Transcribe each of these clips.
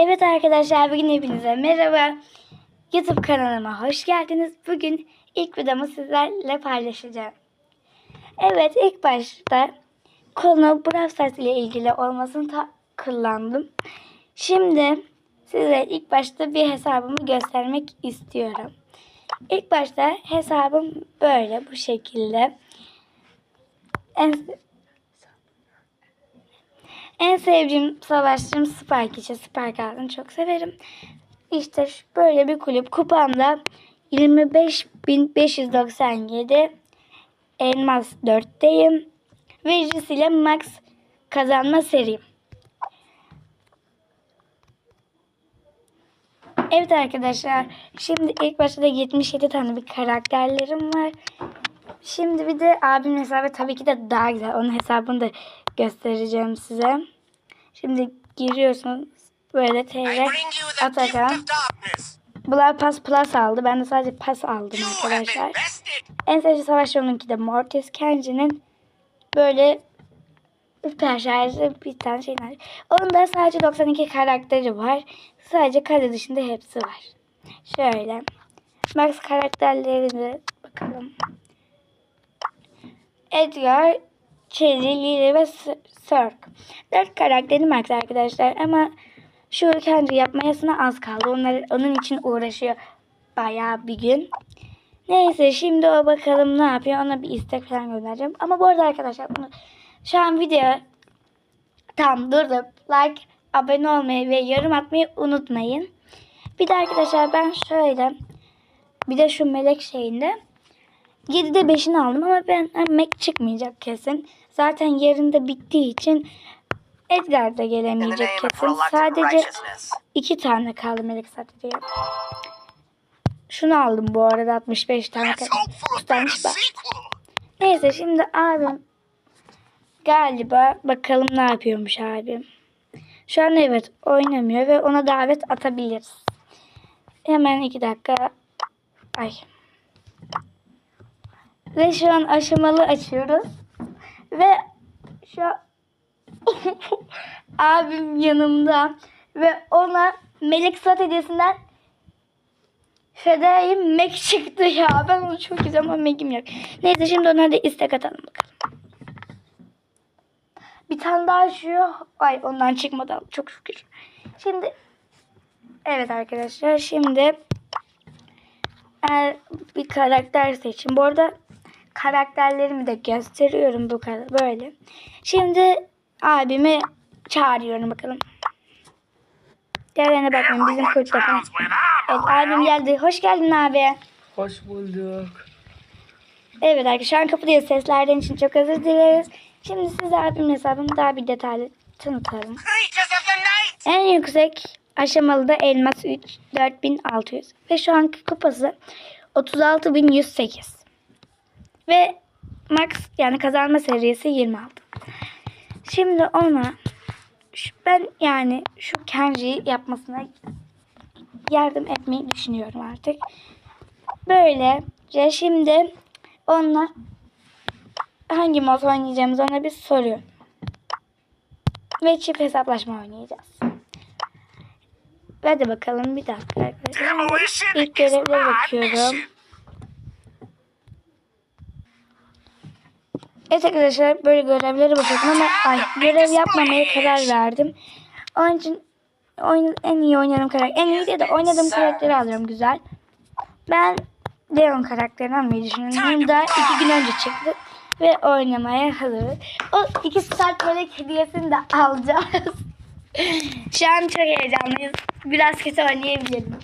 Evet arkadaşlar bugün hepinize merhaba. YouTube kanalıma hoş geldiniz. Bugün ilk videomu sizlerle paylaşacağım. Evet ilk başta konu Brawl ile ilgili olmasını ta- kullandım. Şimdi size ilk başta bir hesabımı göstermek istiyorum. İlk başta hesabım böyle bu şekilde. En sevdiğim savaşçım Spike için Spike adını çok severim. İşte böyle bir kulüp. Kupamda 25.597 elmas 4'teyim. Veclis ile max kazanma serim. Evet arkadaşlar. Şimdi ilk başta da 77 tane bir karakterlerim var. Şimdi bir de abimin hesabı tabii ki de daha güzel. Onun hesabını da göstereceğim size. Şimdi giriyorsunuz böyle TR Atakan. Bunlar pas plus aldı. Ben de sadece pas aldım arkadaşlar. En sevdiğim savaş yolununki de Mortis Kenji'nin böyle süper şarjlı bir tane şey var. Onun da sadece 92 karakteri var. Sadece kare dışında hepsi var. Şöyle. Max karakterlerine bakalım. Edgar, Cherry, Lily ve Cirque. Dört karakteri Max arkadaşlar ama şu kendi yapmayasına az kaldı. Onlar, onun için uğraşıyor bayağı bir gün. Neyse şimdi o bakalım ne yapıyor. Ona bir istek falan göndereceğim. Ama bu arada arkadaşlar bunu şu an video tam durdup like, abone olmayı ve yorum atmayı unutmayın. Bir de arkadaşlar ben şöyle bir de şu melek şeyinde 7'de 5'ini aldım ama ben mek çıkmayacak kesin. Zaten yerinde bittiği için Edgar da gelemeyecek kesin. Sadece iki tane kaldı melek sadece. Şunu aldım bu arada 65 tane. Tutanmış bak. Neyse şimdi abim galiba bakalım ne yapıyormuş abim. Şu an evet oynamıyor ve ona davet atabiliriz. Hemen iki dakika. Ay. Ve şu an aşamalı açıyoruz. Ve şu abim yanımda ve ona Melek Sat hediyesinden Fedai Mac çıktı ya. Ben onu çok güzel ama Mac'im yok. Neyse şimdi ona da istek atalım bakalım. Bir tane daha şu. Ay ondan çıkmadı. Çok şükür. Şimdi evet arkadaşlar şimdi bir karakter seçin. Bu arada karakterlerimi de gösteriyorum bu kadar böyle. Şimdi abimi çağırıyorum bakalım. Diğerlerine bakmayın bizim falan. I'm Evet abim geldi. Hoş geldin abi. Hoş bulduk. Evet arkadaşlar şu an kapıdayız. Seslerden için çok özür dileriz. Şimdi size abimin hesabını daha bir detaylı tanıtalım. En yüksek aşamalı da elmas 3 4600 ve şu anki kupası 36108. Ve max yani kazanma seviyesi 26. Şimdi ona şu- ben yani şu Kenji'yi yapmasına yardım etmeyi düşünüyorum artık. Böylece şimdi onunla hangi mod oynayacağımızı ona bir soruyorum. Ve çift hesaplaşma oynayacağız. Hadi bakalım bir dakika arkadaşlar. İlk my bakıyorum. Evet arkadaşlar böyle görevlere bakıyordum ama ay, görev yapmamaya karar verdim. Onun için oyun, en iyi oynadığım karakter, en iyi değil de oynadığım karakteri alıyorum güzel. Ben Leon karakterini almayı düşünüyorum. Daha iki gün önce çıktı ve oynamaya hazırız. O iki start melek hediyesini de alacağız. Şu an çok heyecanlıyız. Biraz kötü oynayabilirim.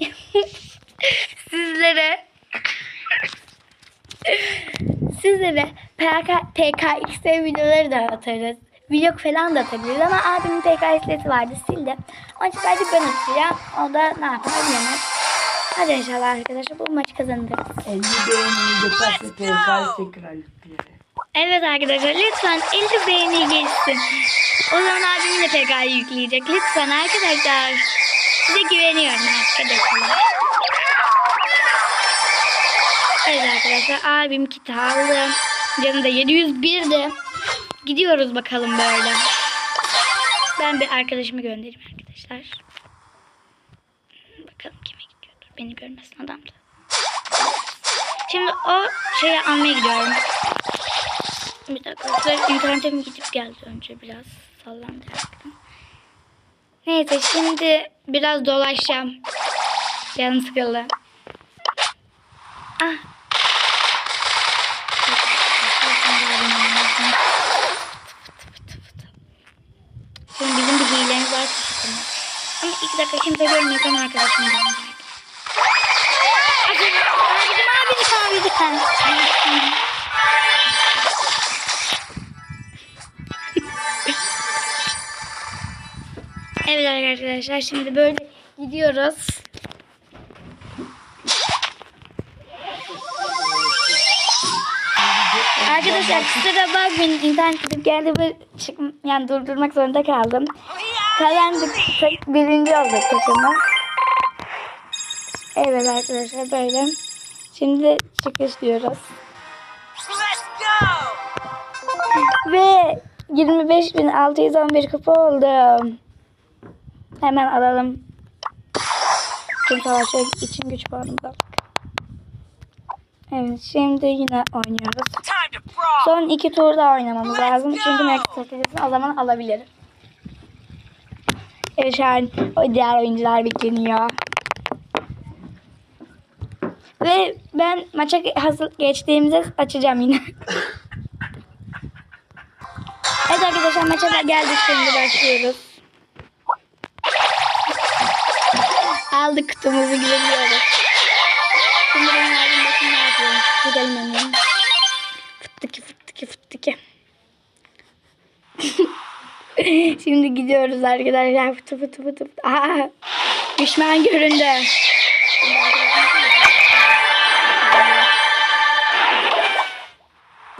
Sizlere Sizlere PK, PKXD videoları da atarız. Vlog falan da atabiliriz ama abimin PKXD'si vardı sildi. Onun için sadece ben atacağım. O da ne yapar bilemez. Hadi inşallah arkadaşlar bu maçı kazanırız. 50 beğeni geçerse tekrar tekrar yükleyelim. Evet arkadaşlar lütfen 50 beğeni geçsin. O zaman abim de PK'yı yükleyecek. Lütfen arkadaşlar. Size güveniyorum arkadaşlar. Evet arkadaşlar abim kit aldı. Canı da 701'di. Gidiyoruz bakalım böyle. Ben bir arkadaşımı göndereyim arkadaşlar. Bakalım kime gidiyordur. Beni görmesin adam da. Şimdi o şeyi almaya gidiyorum. Bir dakika. İnternetim gidip geldi önce biraz sallandı. Neyse şimdi biraz dolaşacağım. Canım sıkıldı. Ah. Hilemiz var. Ama iki dakika kimse görmüyorken arkadaşım geldi. Abicim abicik abicik Evet arkadaşlar şimdi böyle gidiyoruz. Arkadaşlar kusura bakmayın internet gidip geldi ve çık yani durdurmak zorunda kaldım. Kazandık birinci olduk takımı. Evet arkadaşlar böyle. Şimdi çıkış diyoruz. Ve 25.611 kupa oldum. Hemen alalım. Tüm savaşı için güç puanımızı aldık. Evet şimdi yine oynuyoruz. Son iki tur daha oynamamız lazım. Çünkü Max stratejisini o zaman alabilirim. Evet şu an o diğer oyuncular bekleniyor. Ve ben maça hazır geçtiğimizde açacağım yine. evet arkadaşlar maça da geldik şimdi başlıyoruz. Aldık kutumuzu gidebiliyoruz. Şimdi ben yardım bakın ne yapıyorum. Gidelim hemen. Şimdi gidiyoruz arkadaşlar. Fıtı fıtı fıtı fıtı. Aa, düşman göründü.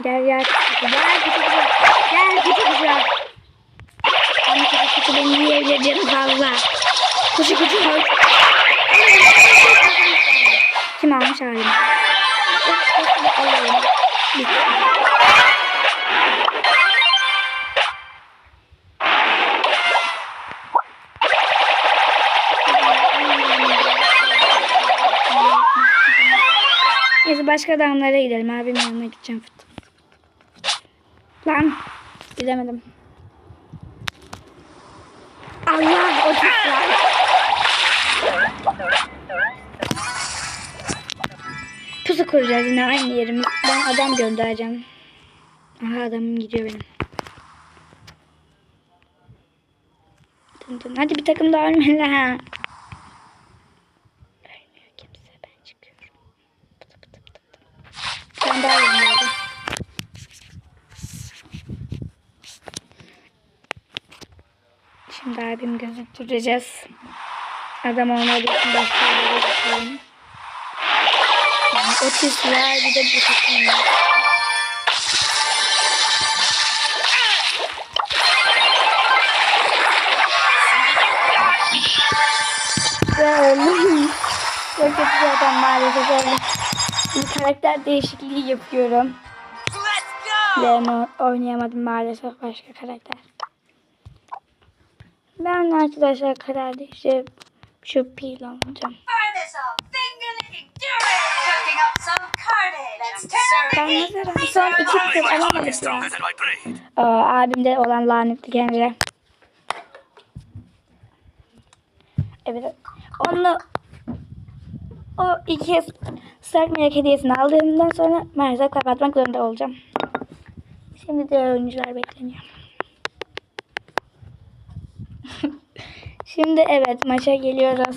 Gel gel. Gel küçük kızım. Gel küçük kızım. Ama küçük küçük beni yiyebilir canım fazla. Küçük küçük başka adamlara gidelim. Abim yanına gideceğim. Fıt. Lan gidemedim. Allah o. Pusu kuracağız yine aynı yerimiz. Ben adam göndereceğim. Aha adamım gidiyor benim. Hadi bir takım daha ölmeli ha. Gözüktüreceğiz. Adam olmadığı için başka yerlere gidiyorum. Otis var bir de bu takım var. Böyle. Çok kötü zaten maalesef öyle. Bir karakter değişikliği yapıyorum. Leon'u oynayamadım maalesef başka karakter. Ben arkadaşlar karar değiştirip şu pil alacağım. Ben hazırım. Son iki ya. Aa, abimde olan lanetli Kenre. Evet. Onu o iki Stark Melek hediyesini aldığımdan sonra maalesef kapatmak zorunda olacağım. Şimdi diğer oyuncular bekleniyor. Şimdi evet maça geliyoruz.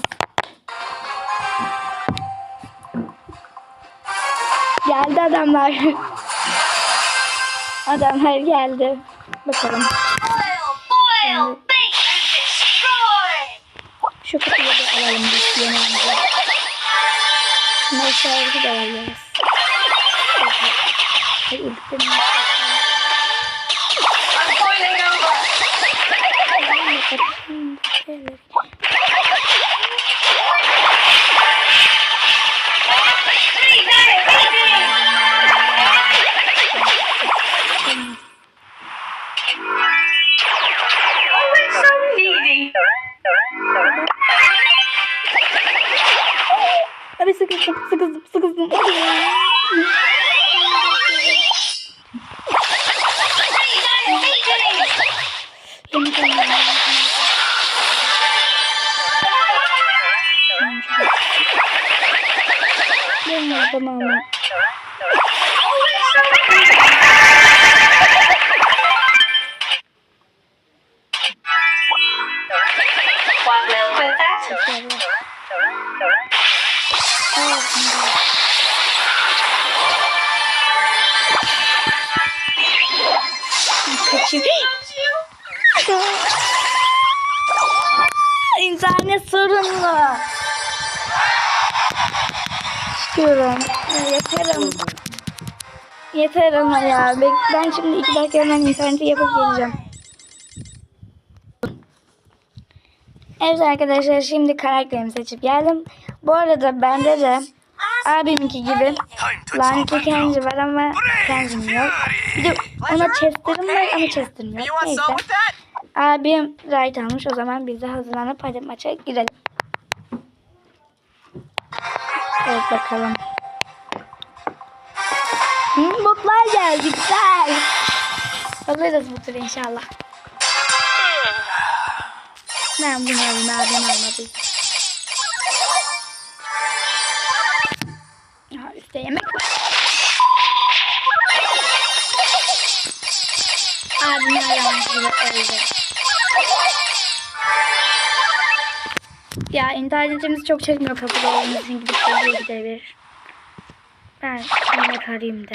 Geldi adamlar. adamlar geldi. Bakalım. Destroy! Şu kutuyu da alalım biz yemeğimize. Meşalesi de alıyoruz. Ay, Çıkıyorum. Yeter ama. Yeter ama ya. Ben şimdi iki dakika hemen interneti yapıp geleceğim. Evet arkadaşlar şimdi karakterimi seçip geldim. Bu arada bende de abiminki gibi lanetli kenji var ama kenjim yok. Bir de ona chestlerim var ama chestlerim yok. Neyse. Abim right almış. O zaman biz de hazırlanıp hadi maça girelim. Evet bakalım. Hı, botlar geldi. Güzel. Alırız bu turu inşallah. Ben bunu alayım. Abim almadı. İnternetimiz çok çekmiyor kapıda olduğumuz için gidip geliyor gidebilir. Ben yemek arayayım da.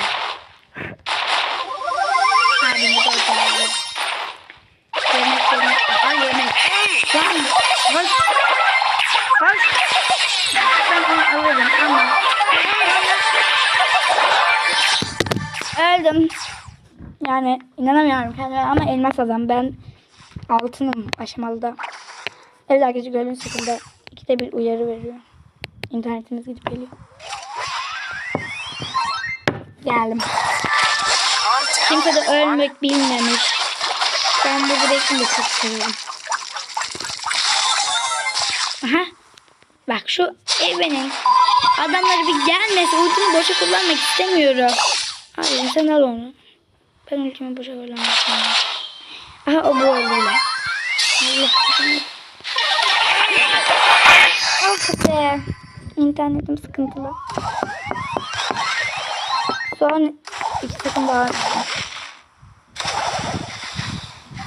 Abim de orada. Yemek yemek. Aha yemek. Lan hoş. Hoş. Ben onu alırım ama. Öldüm. Yani inanamıyorum kendime ama elmas adam. Ben altınım aşamalıda. Evet arkadaşlar gördüğünüz şekilde ikide bir uyarı veriyor. İnternetimiz gidip geliyor. Geldim. Kimse de ölmek bilmemiş. Ben bu direkini de çok seviyorum. Aha. Bak şu evenin adamları bir gelmese ultimi boşa kullanmak istemiyorum. Hayır sen al onu. Ben ultimi boşa kullanmak istemiyorum. Aha o bu oldu. Allah Of be. İnternetim sıkıntılı. Son iki takım daha.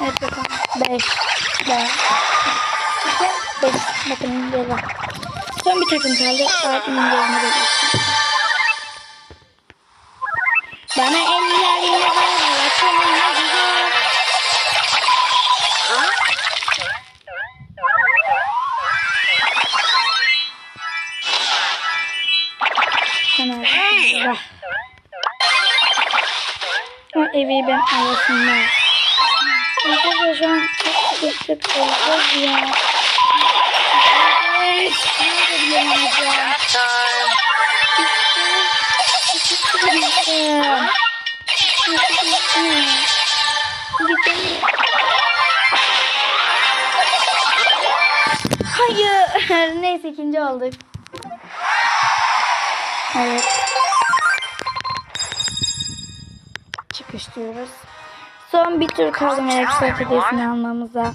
Evet bakalım. Beş. Beş. İşte beş. Bakın geri Son bir takım kaldı. Abimin yerine bekliyorum. Bana ellerine Evi ben arasında. Arkadaşlar şu an çok sıkıştık olacağız ya. Hayır. Neyse ikinci olduk. Evet. Çıkış diyoruz. Son bir tur kaldı melek hediyesini almamıza.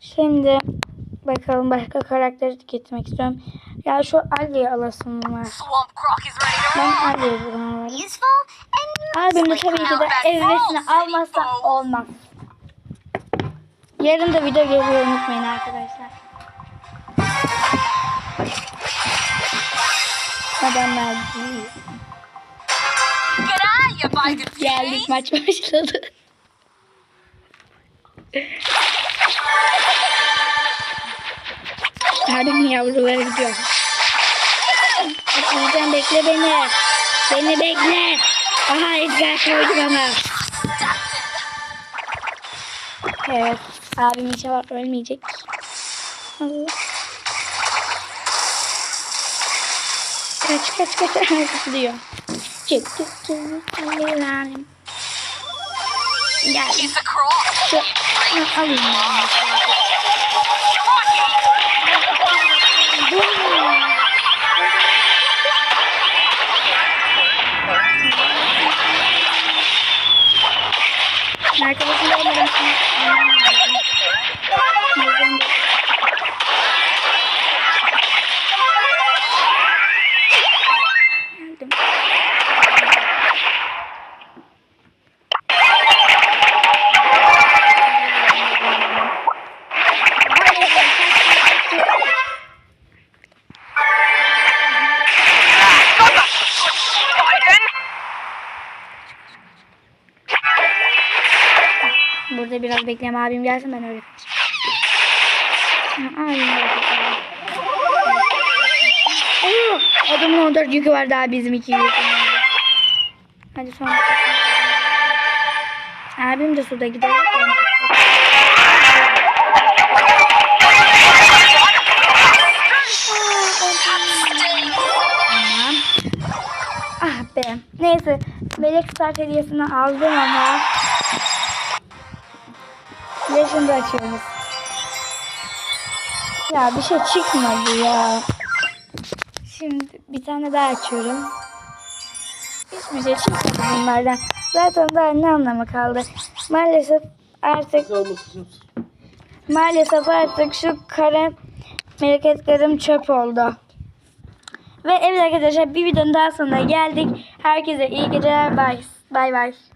Şimdi bakalım başka karakter getirmek istiyorum. Ya şu Ali'yi alasım var. Ben Ali'yi bulamıyorum. Abim de tabii ki de evresini almazsa olmaz. Yarın da video geliyor unutmayın arkadaşlar. Adamlar değil. You bacon Geldik maç başladı. Abim yavruları gidiyor. Bizden bekle beni. Beni bekle. Aha Edgar koydu bana. Evet. Abim inşallah ölmeyecek. Allah. Kaç kaç kaç. Zıplıyor. Çık çık çık. A croc. Şu, ha, alayım ben. Arkadaşım da olmadan Burada biraz bekleyeyim abim gelsin ben öyle. Oo, Adamın 14 yükü var daha bizim iki yükümüz. Hadi son. Abim de suda gider. Tamam. Ah be. Neyse. Melek Start hediyesini aldım ama. Ve şimdi açıyoruz. Ya bir şey çıkmadı ya. Şimdi bir tane daha açıyorum. Hiçbir şey çıkmadı bunlardan. Zaten daha ne anlamı kaldı. Maalesef artık maalesef artık şu kare hareketlerim çöp oldu. Ve evet arkadaşlar bir videonun daha sonuna geldik. Herkese iyi geceler. Bye. Bye bye.